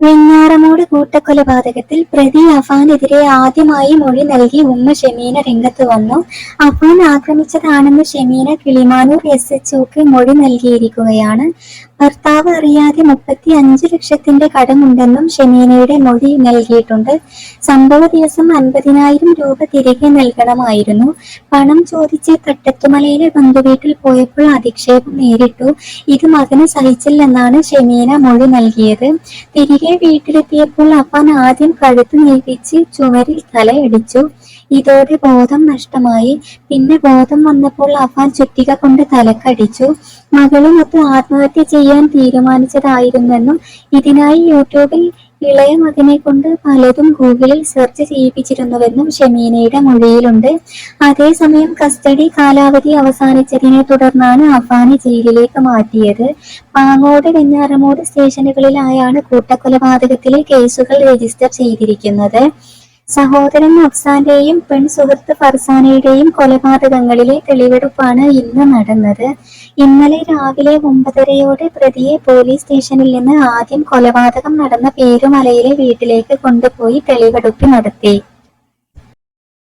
വെഞ്ഞാറമൂട് കൂട്ടക്കൊലപാതകത്തിൽ പ്രതി അഫാനെതിരെ ആദ്യമായി മൊഴി നൽകി ഉമ്മ ഷെമീന രംഗത്ത് വന്നു. അഫാൻ ആക്രമിച്ചതാണെന്ന് ഷെമീന കിളിമാനൂർ എസ് എച്ച് മൊഴി നൽകിയിരിക്കുകയാണ്. ഭർത്താവ് അറിയാതെ മുപ്പത്തി അഞ്ച് ലക്ഷത്തിന്റെ കടമുണ്ടെന്നും ഷെമീനയുടെ മൊഴി നൽകിയിട്ടുണ്ട്. സംഭവ ദിവസം അൻപതിനായിരം രൂപ തിരികെ നൽകണമായിരുന്നു. പണം ചോദിച്ച് തട്ടത്തുമലയിലെ ബന്ധുവീട്ടിൽ പോയപ്പോൾ അധിക്ഷേപം നേരിട്ടു. ഇത് മകന് സഹിച്ചില്ലെന്നാണ് ഷെമീന മൊഴി നൽകിയത്. തിരികെ വീട്ടിലെത്തിയപ്പോൾ അപ്പൻ ആദ്യം കഴുത്ത് നീപ്പിച്ച് ചുമരിൽ തലയടിച്ചു. ഇതോടെ ബോധം നഷ്ടമായി. പിന്നെ ബോധം വന്നപ്പോൾ അഫാൻ ചുറ്റിക കൊണ്ട് തലക്കടിച്ചു. മകളുമൊത്ത് ആത്മഹത്യ ചെയ്യാൻ തീരുമാനിച്ചതായിരുന്നെന്നും ഇതിനായി യൂട്യൂബിൽ ഇളയ മകനെ കൊണ്ട് പലതും ഗൂഗിളിൽ സെർച്ച് ചെയ്യിപ്പിച്ചിരുന്നുവെന്നും ഷെമീനയുടെ മൊഴിയിലുണ്ട്. അതേസമയം കസ്റ്റഡി കാലാവധി അവസാനിച്ചതിനെ തുടർന്നാണ് അഫാനെ ജയിലിലേക്ക് മാറ്റിയത്. പാങ്ങോട് വെഞ്ഞാറമൂട് സ്റ്റേഷനുകളിലായാണ് കൂട്ടക്കൊലപാതകത്തിലെ കേസുകൾ രജിസ്റ്റർ ചെയ്തിരിക്കുന്നത്. സഹോദരൻ അഫ്സാന്റെയും പെൺ സുഹൃത്ത് ഫർസാനയുടെയും കൊലപാതകങ്ങളിലെ തെളിവെടുപ്പാണ് ഇന്ന് നടന്നത്. ഇന്നലെ രാവിലെ ഒമ്പതരയോടെ പ്രതിയെ പോലീസ് സ്റ്റേഷനിൽ നിന്ന് ആദ്യം കൊലപാതകം നടന്ന പേരുമലയിലെ വീട്ടിലേക്ക് കൊണ്ടുപോയി തെളിവെടുപ്പ് നടത്തി.